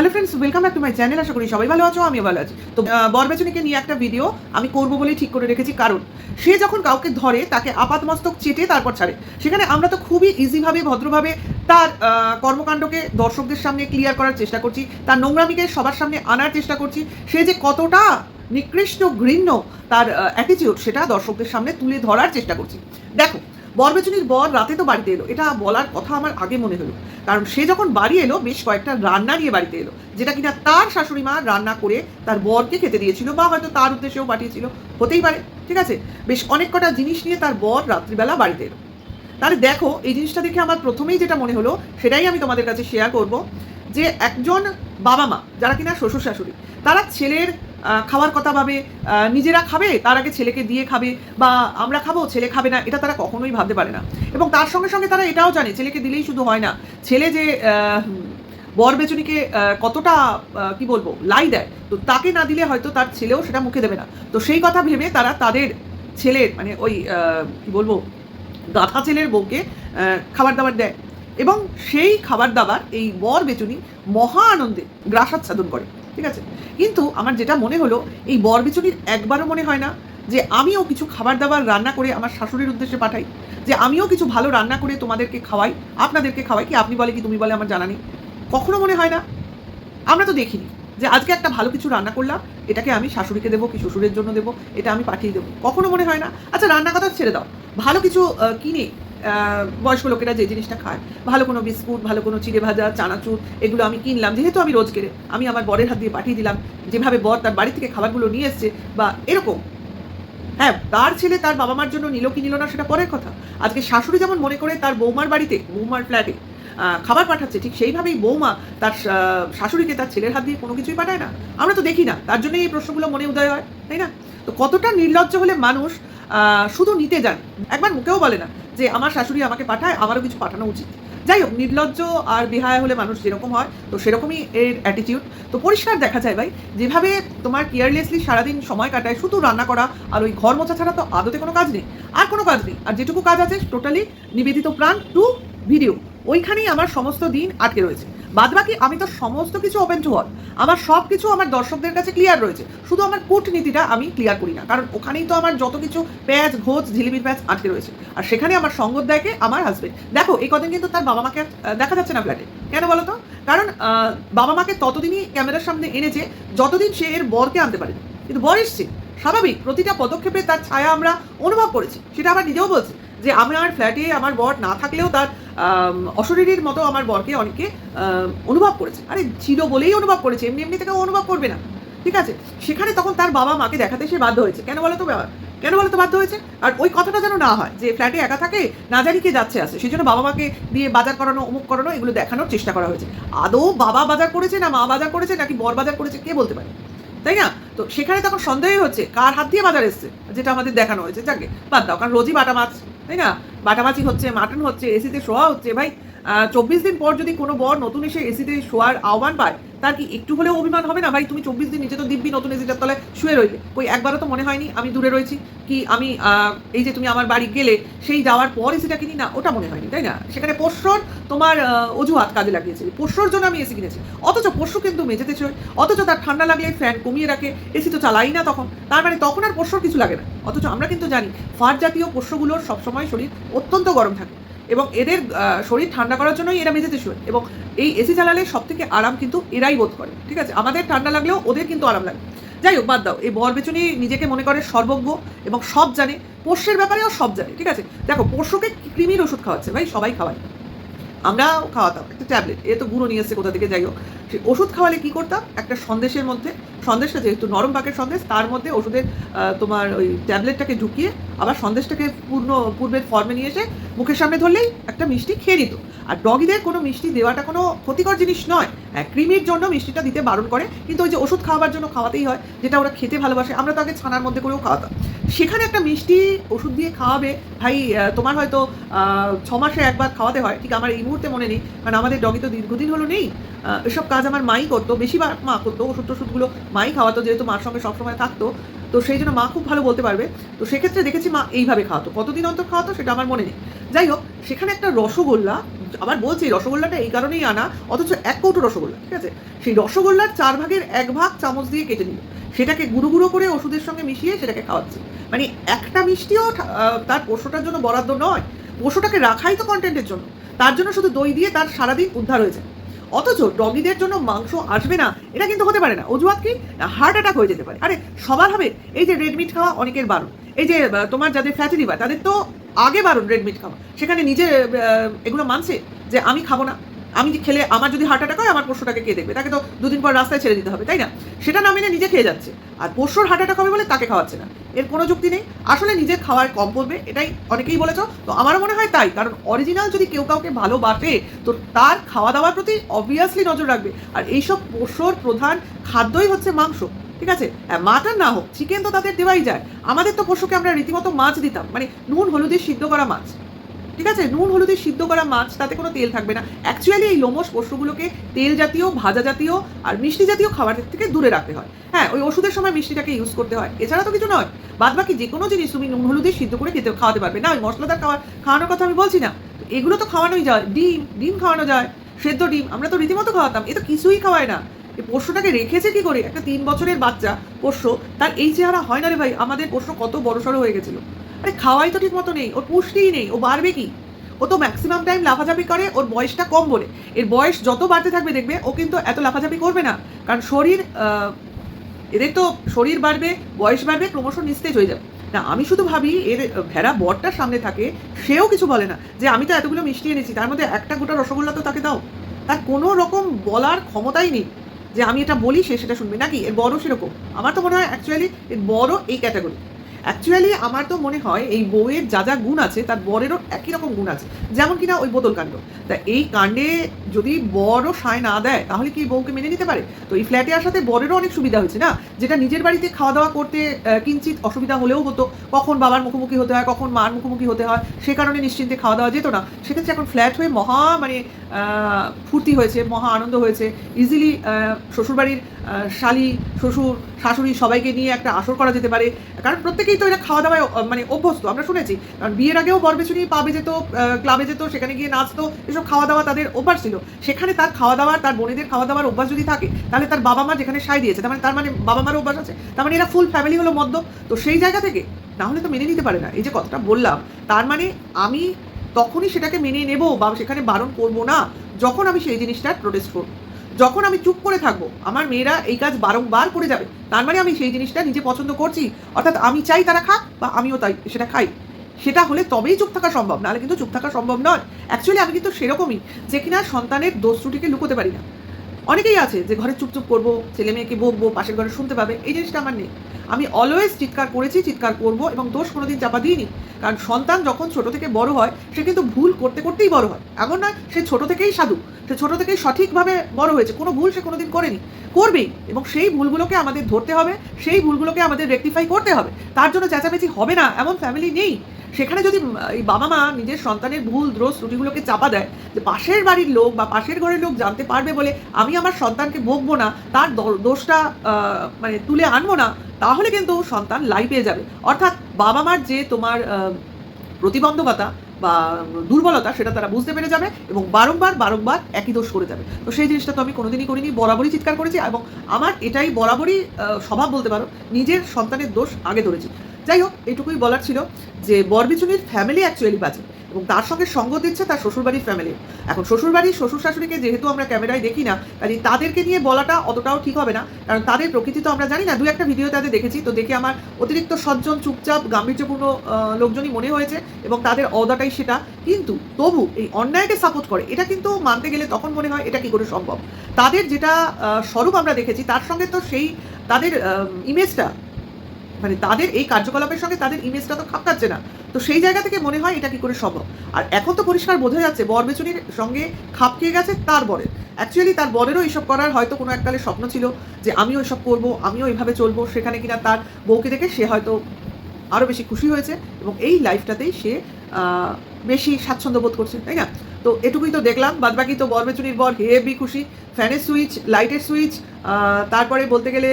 Hello friends welcome back to my channel আশা করি সবাই ভালো আছো, আমিও ভালো আছি। তো বরবেচনিকে নিয়ে একটা ভিডিও আমি করব বলেই ঠিক করে রেখেছি। কারণ, সে যখন কাউকে ধরে, তাকে আপাতমস্তক চেটে তারপর ছাড়ে। সেখানে আমরা তো খুবই ইজিভাবে ভদ্রভাবে তার কর্মকাণ্ডকে দর্শকদের সামনে ক্লিয়ার করার চেষ্টা করছি, তার নোংরামিকে সবার সামনে আনার চেষ্টা করছি। সে যে কতটা নিকৃষ্ট, ঘৃণ্য তার অ্যাটিটিউড সেটা দর্শকদের সামনে তুলে ধরার চেষ্টা করছি। দেখো বরবেচনির বর রাতে তো বাড়িতে এলো। এটা বলার কথা আমার আগে মনে হলো। কারণ সে যখন বাড়ি এলো, বেশ কয়েকটা রান্না নিয়ে বাড়িতে এলো। যেটা কিনা তার শাশুড়ি মা রান্না করে তার বরকে খেতে দিয়েছিল বা হয়তো তার উদ্দেশ্যেও পাঠিয়েছিল। হতেই পারে, ঠিক আছে? বেশ অনেক কটা জিনিস নিয়ে তার বর রাত্রিবেলা বাড়িতে এলো। তাহলে দেখো, এই জিনিসটা দেখে আমার প্রথমেই যেটা মনে হলো, সেটাই আমি তোমাদের কাছে শেয়ার করব যে একজন বাবা মা, যারা কিনা শ্বশুর শাশুড়ি, তারা ছেলের খাওয়ার কথা ভাবে নিজেরা খাবে, তার আগে ছেলেকে দিয়ে খাবে, বা আমরা খাব, ছেলে খাবে না, এটা তারা কখনোই ভাবতে পারে না। এবং তার সঙ্গে সঙ্গে তারা এটাও জানে, ছেলেকে দিলেই শুধু হয় না। ছেলে যে বর বেচুনিকে কতটা কি বলব, লাই দেয়, তো তাকে না দিলে হয়তো তার ছেলেও সেটা মুখে দেবে না। তো সেই কথা ভেবে তারা তাদের ছেলের মানে ওই কি বলব গাথা ছেলের বউকে খাবার দাবার দেয়। এবং সেই খাবার দাবার এই বর বেচুনি মহা আনন্দে গ্রাসাচ্ছাদন করে। ঠিক আছে? কিন্তু আমার যেটা মনে হলো, এই বর বেচুনির একবারও মনে হয় না যে আমিও কিছু খাবার দাবার রান্না করে আমার শাশুড়ির উদ্দেশ্যে পাঠাই, যে আমিও কিছু ভালো রান্না করে তোমাদেরকে খাওয়াই, আপনাদেরকে খাওয়াই কি আপনি বলে কি তুমি বলে আমার জানা নেই। কখনো মনে হয় না? আমরা তো দেখিনি যে আজকে একটা ভালো কিছু রান্না করলাম, এটাকে আমি শাশুড়িকে দেবো কি শ্বশুরের জন্য দেবো, এটা আমি পাঠিয়ে দেবো। কখনো মনে হয় না? আচ্ছা রান্না কথা ছেড়ে দাও। ভালো কিছু কিনে বয়স্ক লোকেরা যে জিনিসটা খায়, ভালো কোনো বিস্কুট, ভালো কোনো চিড়ে ভাজা, চানাচুর, এগুলো আমি কিনলাম। যেহেতু আমি রোজ কেড়ে আমি আমার বরের হাত দিয়ে পাঠিয়ে দিলাম, যেভাবে বর তার বাড়ি থেকে খাবারগুলো নিয়ে এসছে, বা এরকম। হ্যাঁ তার ছেলে তার বাবা মার জন্য নিল কি নিল না, সেটা পরের কথা। আজকে শাশুড়ি যেমন মনে করে তার বৌমার বাড়িতে, বৌমার ফ্ল্যাটে খাবার পাঠাচ্ছে, ঠিক সেইভাবেই বৌমা তার শাশুড়িকে তার ছেলের হাত দিয়ে কোনো কিছুই পাঠায় না। আমরা তো দেখি না, তার জন্যই এই প্রশ্নগুলো মনে উদয় হয়, তাই না? তো কতটা নির্লজ্জ হলে মানুষ শুধু নিতে যান? একবার মুখেও বলে না যে আমার শাশুড়ি আমাকে পাঠায়, আমারও কিছু পাঠানো উচিত। যাই হোক, নির্লজ্জ আর বেহায়া হলে মানুষ যেরকম হয়, তো সেরকমই এর অ্যাটিটিউড তো পরিষ্কার দেখা যায় ভাই, যেভাবে তোমার কেয়ারলেসলি সারাদিন সময় কাটায়, শুধু রান্না করা আর ওই ঘর মোছা ছাড়া তো আদতে কোনো কাজ নেই। আর কোনো কাজ নেই। আর যেটুকু কাজ আছে টোটালি নিবেদিত প্রাণ টু ভিডিও ওইখানেই আমার সমস্ত দিন আটকে রয়েছে। বাদ বাকি আমি তো সমস্ত কিছু ওপেন টু অল আমার সব কিছু আমার দর্শকদের কাছে ক্লিয়ার রয়েছে। শুধু আমার কূটনীতিটা আমি ক্লিয়ার করি না। কারণ ওখানেই তো আমার যত কিছু প্যাচ, ঘোচ, ঝিলিমির প্যাচ আটকে রয়েছে। আর সেখানে আমার সঙ্গত দেয়কে আমার হাজবেন্ড দেখো, এই কদিন কিন্তু তার বাবা মাকে দেখা যাচ্ছে না ফ্ল্যাটে কেন বলো তো? কারণ বাবা মাকে ততদিনই ক্যামেরার সামনে এনেছে যতদিন সে এর বরকে আনতে পারে কিন্তু বর এসছে। স্বাভাবিক, প্রতিটা পদক্ষেপে তার ছায়া আমরা অনুভব করেছি। সেটা আবার নিজেও বলছে। যে আমার ফ্ল্যাটে আমার বর না থাকলেও তার অশরীরীর মতো আমার বরকে অনেকে অনুভব করেছে। আরে ছিল বলেই অনুভব করেছে, এমনি এমনি থেকে অনুভব করবে না। ঠিক আছে? সেখানে তখন তার বাবা মাকে দেখাতে সে বাধ্য হয়েছে। কেন বলো তো কেন বলো তো বাধ্য হয়েছে? আর ওই কথাটা যেন না হয়, যে ফ্ল্যাটে একা থাকে, না জানি কে যাচ্ছে আসে সেই জন্য বাবা মাকে দিয়ে বাজার করানো, অমুক করানো, এগুলো দেখানোর চেষ্টা করা হয়েছে। আদৌ বাবা বাজার করেছে না মা বাজার করেছে, নাকি বর বাজার করেছে, কে বলতে পারে? তাই না? তো সেখানে তখন সন্দেহই হচ্ছে, কার হাত দিয়ে বাজার এসছে, যেটা আমাদের দেখানো হয়েছে। যাকে বাদ দাও, কারণ রোজই বাটা মাছ তাই না? বাটা মাছই হচ্ছে, মাটন হচ্ছে, এসিতে শোয়া হচ্ছে, ভাই। চব্বিশ দিন পর যদি কোনো বর নতুন এসে এসিতে শোয়ার আহ্বান পায়, তার কি একটু হলেও অভিমান হবে না? ভাই, তুমি চব্বিশ দিন নিচে তো দিব্যি নতুন এসিটার তলায় শুয়ে রইলে। কই, একবারও তো মনে হয়নি আমি দূরে রয়েছি। কি আমি এই যে তুমি আমার বাড়ি গেলে, সেই যাওয়ার পর এসিটা কিনি? না, ওটা মনে হয়নি, তাই না? সেখানে পোষ্যর তোমার অজুহাত কাজে লাগিয়েছে। পোষ্যর জন্য আমি এসি কিনেছি। অথচ পোষ্য কিন্তু মেঝেতে ছোয় অথচ তার ঠান্ডা লাগলে ফ্যান কমিয়ে রাখে। এসি তো চালাই না তখন। তার মানে তখন আর পোষ্যর কিছু লাগে না। অথচ আমরা কিন্তু জানি ফার জাতীয় পোষ্যগুলোর সবসময় শরীর অত্যন্ত গরম থাকে। এবং এদের শরীর ঠান্ডা করার জন্যই এরা মেঝেতে শুয়ে। এবং এই এসি চালালে সব থেকে আরাম কিন্তু এরাই বোধ করে, ঠিক আছে? আমাদের ঠান্ডা লাগলেও ওদের কিন্তু আরাম লাগে। যাই হোক, বাদ দাও। এই বর বেচনি নিজেকে মনে করে সর্বজ্ঞ এবং সব জানে। পোষ্যের ব্যাপারেও সব জানে, ঠিক আছে? দেখো, পোষ্যকে কৃমির ওষুধ খাওয়াচ্ছে, ভাই। সবাই খাওয়ায়। আমরাও খাওয়াতাম। একটা ট্যাবলেট। এ তো গুঁড়ো নিয়ে এসছে কোথা থেকে? যাই হোক। ওষুধ খাওয়ালে কি করতাম? একটা সন্দেশের মধ্যে, সন্দেশটা যেহেতু নরম পাকের সন্দেশ, তার মধ্যে ওষুধের তোমার ওই ট্যাবলেটটাকে ঢুকিয়ে আবার সন্দেশটাকে পূর্ণ, পূর্বের ফর্মে নিয়ে এসে মুখের সামনে ধরলেই একটা মিষ্টি খেয়ে নিত। আর ডগিদের কোনো মিষ্টি দেওয়াটা কোনো ক্ষতিকর জিনিস নয়। হ্যাঁ ক্রিমির জন্য মিষ্টিটা দিতে বারণ করে, কিন্তু ওই যে ওষুধ খাওয়াবার জন্য খাওয়াতেই হয়, যেটা ওরা খেতে ভালোবাসে, আমরা তো আগে ছানার মধ্যে করেও খাওয়াতাম। সেখানে একটা মিষ্টি ওষুধ দিয়ে খাওয়াবে, ভাই তোমার হয়তো ছ মাসে একবার খাওয়াতে হয়, ঠিক আমার এই মুহূর্তে মনে নেই, কারণ আমাদের ডগি তো দীর্ঘদিন হলো নেই এসব কাজ আমার মাই করতো, বেশিরভাগ মা করতো, ওষুধ টষুধগুলো মাই খাওয়াতো, যেহেতু মার সঙ্গে সবসময় থাকতো, তো সেই জন্য মা খুব ভালো বলতে পারবে। তো সেক্ষেত্রে দেখেছি মা এইভাবে খাওয়াতো, কতদিন অন্তর খাওয়াতো সেটা আমার মনে নেই। যাই হোক, সেখানে একটা রসগোল্লা, আবার বলছি রসগোল্লাটা এই কারণেই আনা, অথচ এক কৌটো রসগোল্লা, ঠিক আছে? সেই রসগোল্লার চার ভাগের এক ভাগ চামচ দিয়ে কেটে নিল। সেটাকে গুঁড়ো গুঁড়ো করে ওষুধের সঙ্গে মিশিয়ে সেটাকে খাওয়াচ্ছে। মানে একটা মিষ্টিও তার পোষ্যটার জন্য বরাদ্দ নয়। পোষ্যটাকে রাখাই তো কন্টেন্টের জন্য। তার জন্য শুধু দই দিয়ে তার সারাদিন উদ্ধার হয়েছে অথচ ডগিদের জন্য মাংস আসবে না, এটা কিন্তু হতে পারে না। অজুহাত কি? হার্ট অ্যাটাক হয়ে যেতে পারে। আরে, সবার হবে। এই যে রেডমিট খাওয়া অনেকের বারণ। এই যে তোমার যাদের ফ্যাটি লিভার তাদের তো আগে বারণ রেডমিট খাওয়া। সেখানে নিজে এগুলো মানছে যে আমি খাব না। আমি খেলে আমার যদি হার্ট অ্যাটাক হয়, আমার পোষ্যটাকে কে দেখবে? তাকে তো দুদিন পর রাস্তায় ছেড়ে দিতে হবে, তাই না? সেটা না মেনে নিজে খেয়ে যাচ্ছে। আর পোষ্যর হার্ট অ্যাটাক হবে বলে তাকে খাওয়াচ্ছে না। এর কোনো যুক্তি নেই। আসলে নিজের খাওয়ার কম পড়বে এটাই অনেকেই বলেছ। তো আমার মনে হয় তাই, কারণ অরিজিনাল যদি কেউ কাউকে ভালোবাসে, তো তার খাওয়া দাওয়ার প্রতি অবভিয়াসলি নজর রাখবে। আর এইসব পোষর প্রধান খাদ্যই হচ্ছে মাংস, ঠিক আছে? মাটন না হোক চিকেন তো তাদের দেওয়াই যায়। আমাদের তো পশুকে আমরা রীতিমতো মাছ দিতাম মানে নুন, হলুদে সিদ্ধ করা মাছ। ঠিক আছে? নুন, হলুদে সিদ্ধ করা মাছ, তাতে কোনো তেল থাকবে না। অ্যাকচুয়ালি এই লোমস পশুগুলোকে তেল জাতীয়, ভাজা জাতীয় আর মিষ্টি জাতীয় খাবারের থেকে দূরে রাখতে হয়। হ্যাঁ ওই ওষুধের সময় মিষ্টিটাকে ইউজ করতে হয়। এছাড়া তো কিছু নয়। বাদ বাকি যে কোনো জিনিস তুমি নুন, হলুদে সিদ্ধ করে খেতে, খাওয়াতে পারবে। না, ওই মশলাদার খাওয়া, খাওয়ানোর কথা আমি বলছি না। এগুলো তো খাওয়ানোই যায়। ডিম ডিম খাওয়ানো যায়। সেদ্ধ ডিম, আমরা তো রীতিমতো খাওয়াতাম। এ তো কিছুই খাওয়ায় না। পোষ্যটাকে রেখেছে কি করে? একটা তিন বছরের বাচ্চা পোষ্য তার এই চেহারা হয় না রে ভাই। আমাদের পোষ্য কত বড়সড় হয়ে গেছিল। আরে খাওয়াই তো ঠিক মতো নেই, ওর পুষ্টিই নেই, ও বাড়বে কি? ও তো ম্যাক্সিমাম টাইম লাফাঝাপি করে, ওর বয়সটা কম বলে। এর বয়স যত বাড়তে থাকবে দেখবে, ও কিন্তু এত লাফাঝাপি করবে না। কারণ শরীর এদের তো শরীর বাড়বে, বয়স বাড়বে ক্রমশ নিস্তেজ হয়ে যাবে। না, আমি শুধু ভাবি, এর ভেড়া বরটার সামনে থাকে, সেও কিছু বলে না যে, আমি তো এতগুলো মিষ্টি এনেছি, তার মধ্যে একটা গোটা রসগোল্লা তো তাকে দাও। তার কোনো রকম বলার ক্ষমতাই নেই যে, আমি এটা বলি, সে সেটা শুনবে। নাকি? এর বড় সেরকম। আমার তো মনে হয় অ্যাকচুয়ালি এর বড় এই ক্যাটাগরি অ্যাকচুয়ালি আমার তো মনে হয় এই বউয়ের যা যা গুণ আছে, তার বরেরও একই রকম গুণ আছে। যেমন কিনা ওই বোতল কাণ্ড। তা এই কাণ্ডে যদি বড় সায় না দেয়, তাহলে কি বউকে মেনে নিতে পারে? তো এই ফ্ল্যাটে আসাতে বরেরও অনেক সুবিধা হয়েছে না? যেটা নিজের বাড়িতে খাওয়া দাওয়া করতে কিঞ্চিত অসুবিধা হলেও হতো। কখন বাবার মুখোমুখি হতে হয়, কখন মার মুখোমুখি হতে হয়, সে কারণে নিশ্চিন্তে খাওয়া দাওয়া যেত না। সেক্ষেত্রে এখন ফ্ল্যাট হয়ে মহা মানে ফুর্তি হয়েছে, মহা আনন্দ হয়েছে। ইজিলি শ্বশুরবাড়ির শালি, শ্বশুর, শাশুড়ি সবাইকে নিয়ে একটা আসর করা যেতে পারে। কারণ প্রত্যেকেই তো এটা খাওয়া দাওয়ায় মানে অভ্যস্ত, আমরা শুনেছি। কারণ বিয়ের আগেও বরবেচুনি পাবে যেত ক্লাবে যেত, সেখানে গিয়ে নাচতো, এসব খাওয়া দাওয়া তাদের অভ্যাস ছিল। সেখানে তার খাওয়া দাওয়ার, তার বোনেদের খাওয়া দাওয়ার অভ্যাস যদি থাকে, তাহলে তার বাবা মা যেখানে সাই দিয়েছে, তার মানে তার মানে বাবা মারও অভ্যাস আছে। তার মানে এরা ফুল ফ্যামিলি হলো মদ্য তো সেই জায়গা থেকে নাহলে তো মেনে নিতে পারে না। এই যে কথাটা বললাম, তার মানে আমি তখনই সেটাকে মেনে নেব বা সেখানে বারণ করব না, যখন আমি সেই জিনিসটার প্রোটেস্ট করব। যখন আমি চুপ করে থাকব, আমার মেয়েরা এই কাজ বারংবার করে যাবে, তার মানে আমি সেই জিনিসটা নিজে পছন্দ করছি। অর্থাৎ আমি চাই তারা খাক বা আমিও তাই সেটা খাই। সেটা হলে তবেই চুপ থাকা সম্ভব, নাহলে কিন্তু চুপ থাকা সম্ভব নয়। অ্যাকচুয়ালি আমি কিন্তু সেরকমই, যে কিনা সন্তানের দোষ ত্রুটিকে লুকোতে পারি না। অনেকেই আছে যে ঘরে চুপচুপ করব, ছেলে মেয়েকে বকবো, পাশের ঘরে শুনতে পাবে, এই জিনিসটা আমার নেই। আমি অলওয়েজ চিৎকার করেছি, চিৎকার করব এবং দোষ কোনোদিন চাপা দিইনি। কারণ সন্তান যখন ছোট থেকে বড় হয়, সে কিন্তু ভুল করতে করতেই বড় হয়। এমন নয়, সে ছোট থেকেই সাধু। সে ছোট থেকেই সঠিকভাবে বড় হয়েছে। কোনো ভুল সে কোনোদিন করেনি। করবেই এবং সেই ভুলগুলোকে আমাদের ধরতে হবে, সেই ভুলগুলোকে আমাদের রেকটিফাই করতে হবে। তার জন্য চেঁচামেচি হবে না, এমন ফ্যামিলি নেই। সেখানে যদি এই বাবা মা নিজের সন্তানের ভুল দোষ ত্রুটিগুলোকে চাপা দেয়, যে পাশের বাড়ির লোক বা পাশের ঘরের লোক জানতে পারবে বলে আমি আমার সন্তানকে বকবো না, তার দোষটা মানে তুলে আনব না, তাহলে কিন্তু সন্তান লাই পেয়ে যাবে। অর্থাৎ বাবা মার যে তোমার প্রতিবন্ধকতা বা দুর্বলতা, সেটা তারা বুঝতে পেরে যাবে এবং বারংবার বারংবার একই দোষ করে যাবে। তো সেই জিনিসটা তো আমি কোনোদিনই করিনি, বরাবরই চিৎকার করেছি এবং আমার এটাই বরাবরই স্বভাব বলতে পারো, নিজের সন্তানের দোষ আগে ধরেছি। যাই হোক, এটুকুই বলার ছিল যে বরবিচুনির ফ্যামিলি অ্যাকচুয়ালি বাজে। এবং তার সঙ্গে সঙ্গ দিচ্ছে তার শ্বশুরবাড়ির ফ্যামিলি এখন শ্বশুরবাড়ির শ্বশুর শাশুড়িকে যেহেতু আমরা ক্যামেরায় দেখি না কাজে তাদেরকে নিয়ে বলাটা অতটাও ঠিক হবে না, কারণ তাদের প্রকৃতি তো আমরা জানি না। দু একটা ভিডিও তাদের দেখেছি, তো দেখে আমার অতিরিক্ত সজ্জন, চুপচাপ, গাম্ভীর্যপূর্ণ লোকজনই মনে হয়েছে এবং তাদের অদাটাই সেটা। কিন্তু তবু এই অন্যায়কে সাপোর্ট করে, এটা কিন্তু মানতে গেলে তখন মনে হয় এটা কি করে সম্ভব? তাদের যেটা স্বরূপ আমরা দেখেছি, তার সঙ্গে তো সেই, তাদের ইমেজটা মানে তাদের এই কার্যকলাপের সঙ্গে তাদের ইমেজটা তো খাপ খাচ্ছে না। তো সেই জায়গা থেকে মনে হয় এটা কি করে সম্ভব? আর এখন তো পরিষ্কার বোঝা যাচ্ছে বর সঙ্গে খাপ খেয়ে গেছে তার বরের। অ্যাকচুয়ালি তার বরেরও এইসব করার হয়তো কোনো এককালে স্বপ্ন ছিল যে আমিও এসব করব, আমিও এইভাবে চলবো, সেখানে কিনা তার বউকে দেখে সে হয়তো আরও বেশি খুশি হয়েছে এবং এই লাইফটাতেই সে বেশি স্বাচ্ছন্দ্য বোধ করছে, তাই না? তো এটুকুই তো দেখলাম, বাদবাকি তো বর বেচুনির বর হেবি খুশি। ফ্যানের সুইচ লাইটের সুইচ তারপরে বলতে গেলে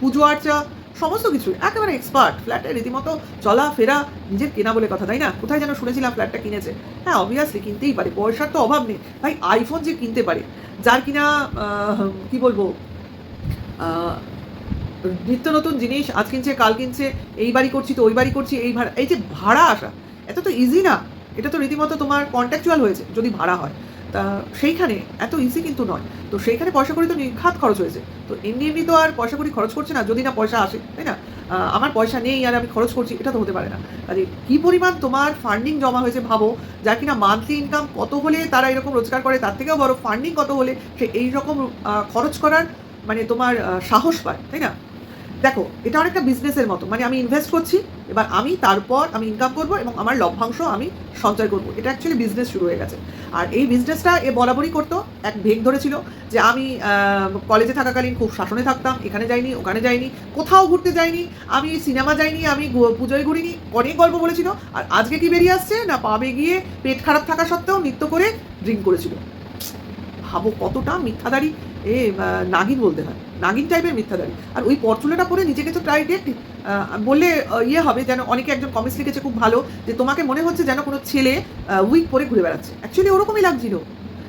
পুজো আর্চা সমস্ত কিছু একেবারে এক্সপার্ট ফ্ল্যাটে রীতিমতো চলা ফেরা নিজের কেনা বলে কথা, তাই না? কোথায় যেন শুনেছিলাম ফ্ল্যাটটা কিনেছে। হ্যাঁ অবভিয়াসলি কিনতেই পারে, পয়সার তো অভাব নেই। ভাই আইফোন যে কিনতে পারে, যার কিনা কি বলব নিত্য নতুন জিনিস, আজ কিনছে, কাল কিনছে, এই বাড়ি করছি তো ওই বাড়ি করছি, এই ভাড়া, এই যে ভাড়া আসা, এটা তো ইজি না। এটা তো রীতিমতো তোমার কন্ট্যাকচুয়াল হয়েছে, যদি ভাড়া হয়। তা সেইখানে এত ইজি কিন্তু নয়। তো সেইখানে পয়সা করি তো নির্ঘাত খরচ হয়েছে। তো এমনি এমনি তো আর পয়সা করি খরচ করছে না, যদি না পয়সা আসে, তাই না? আমার পয়সা নেই আর আমি খরচ করছি, এটা তো হতে পারে না। কাজে কী পরিমাণ তোমার ফান্ডিং জমা হয়েছে ভাবো, যার কিনা মান্থলি ইনকাম কত হলে তারা এরকম রোজগার করে, তার থেকেও বড় ফান্ডিং কত হলে সে এই রকম খরচ করার মানে তোমার সাহস পায়, তাই না? দেখো, এটা অনেকটা বিজনেসের মতো। মানে আমি ইনভেস্ট করছি, এবার আমি তারপর আমি ইনকাম করব এবং আমার লভ্যাংশ আমি সঞ্চয় করব। এটা অ্যাকচুয়ালি বিজনেস শুরু হয়ে গেছে। আর এই বিজনেসটা এ বরাবরই করতো। এক ভেগ ধরেছিল যে আমি কলেজে থাকাকালীন খুব শাসনে থাকতাম, এখানে যাইনি, ওখানে যাইনি, কোথাও ঘুরতে যাইনি, আমি সিনেমা যাইনি, আমি পুজোয় ঘুরিনি, অনেক গল্প বলেছিল। আর আজকে কি বেরিয়ে আসছে না পাবে গিয়ে পেট খারাপ থাকা সত্ত্বেও নৃত্য করে ড্রিঙ্ক করেছিল। ভাবো কতটা মিথ্যাদারি। এ নাগিন বলতে হয়। নাগিন টাইপের মিথ্যাদারি। আর ওই পরচুলাটা পরে নিজেকে তো ট্রাই ডেট বললে ইয়ে হবে যেন অনেকে একজন কমেন্টস লিখেছে খুব ভালো, যে তোমাকে মনে হচ্ছে যেন কোনো ছেলে উইক পরে ঘুরে বেড়াচ্ছে। অ্যাকচুয়ালি ওরকমই লাগছিল।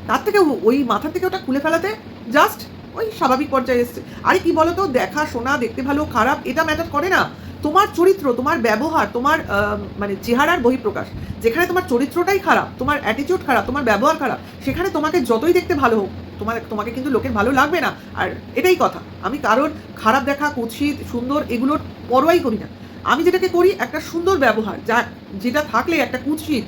তার থেকে ওই মাথা থেকে ওটা খুলে ফেলাতে জাস্ট ওই স্বাভাবিক পর্যায়ে এসছে। আরে কি বলতো? দেখা, শোনা, দেখতে ভালো, খারাপ, এটা ম্যাটার করে না। তোমার চরিত্র, তোমার ব্যবহার, তোমার মানে চেহারার বহিঃপ্রকাশ, যেখানে তোমার চরিত্রটাই খারাপ, তোমার অ্যাটিটিউড খারাপ, তোমার ব্যবহার খারাপ, সেখানে তোমাকে যতই দেখতে ভালো হোক তোমার, তোমাকে কিন্তু লোকের ভালো লাগবে না। আর এটাই কথা। আমি কারোর খারাপ দেখা, কুৎসিত, সুন্দর এগুলোর পরোয়াই করি না। আমি যেটাকে করি একটা সুন্দর ব্যবহার, যা, যেটা থাকলে একটা কুৎসিত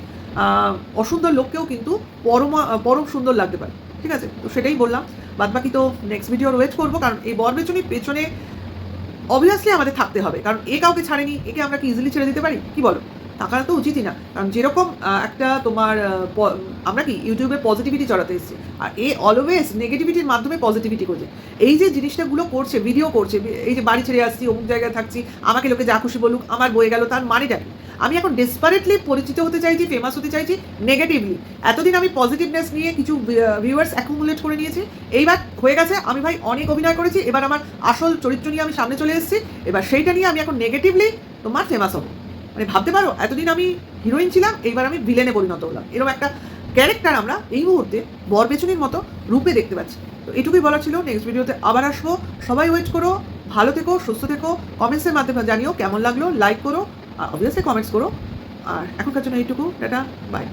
অসুন্দর লোককেও কিন্তু পরমা, পরম সুন্দর লাগতে পারে। ঠিক আছে? তো সেটাই বললাম। বাদবাকি তো নেক্সট ভিডিওর ওয়েট করব, কারণ এই বরবেচনির পেছনে অবভিয়াসলি আমাদের থাকতে হবে। কারণ এ কাউকে ছাড়েনি, একে আমরা কি ইজিলি ছেড়ে দিতে পারি? কি বলো? থাকাটা তো উচিতই না। কারণ যেরকম একটা তোমার আমরা কি ইউটিউবে পজিটিভিটি চড়াতে এসেছি। আর এ অলওয়েজ নেগেটিভিটির মাধ্যমে পজিটিভিটি করছে। এই যে জিনিসটাগুলো করছে ভিডিও করছে, এই যে বাড়ি ছেড়ে আসছি, অমুক জায়গায় থাকছি, আমাকে লোকে যা খুশি বলুক, আমার বয়ে গেল, তার মানেটা কি? আমি এখন ডেসপারেটলি পরিচিত হতে চাইছি ফেমাস হতে চাইছি নেগেটিভলি এতদিন আমি পজিটিভনেস নিয়ে কিছু ভিউয়ার্স অ্যাকুমুলেট করে নিয়েছি। এইবার হয়ে গেছে, আমি ভাই অনেক অভিনয় করেছি, এবার আমার আসল চরিত্র নিয়ে আমি সামনে চলে এসেছি, এবার সেইটা নিয়ে আমি এখন নেগেটিভলি তোমার ফেমাস হব। মানে ভাবতে পারো, এতদিন আমি হিরোইন ছিলাম, এইবার আমি ভিলেনে পরিণত হলাম। এরকম একটা ক্যারেক্টার আমরা এই মুহূর্তে বর পেছনের মতো রূপে দেখতে পাচ্ছি। তো এটুকুই বলা ছিল নেক্সট ভিডিওতে আবার আসব। সবাই ওয়েট করো, ভালো থেকো, সুস্থ থেকো কমেন্টসের মাধ্যমে জানিও কেমন লাগল লাইক করো, আর অবভিয়াসলি কমেন্টস করো। আর এখনকার জন্য এইটুকু, টাটা বাই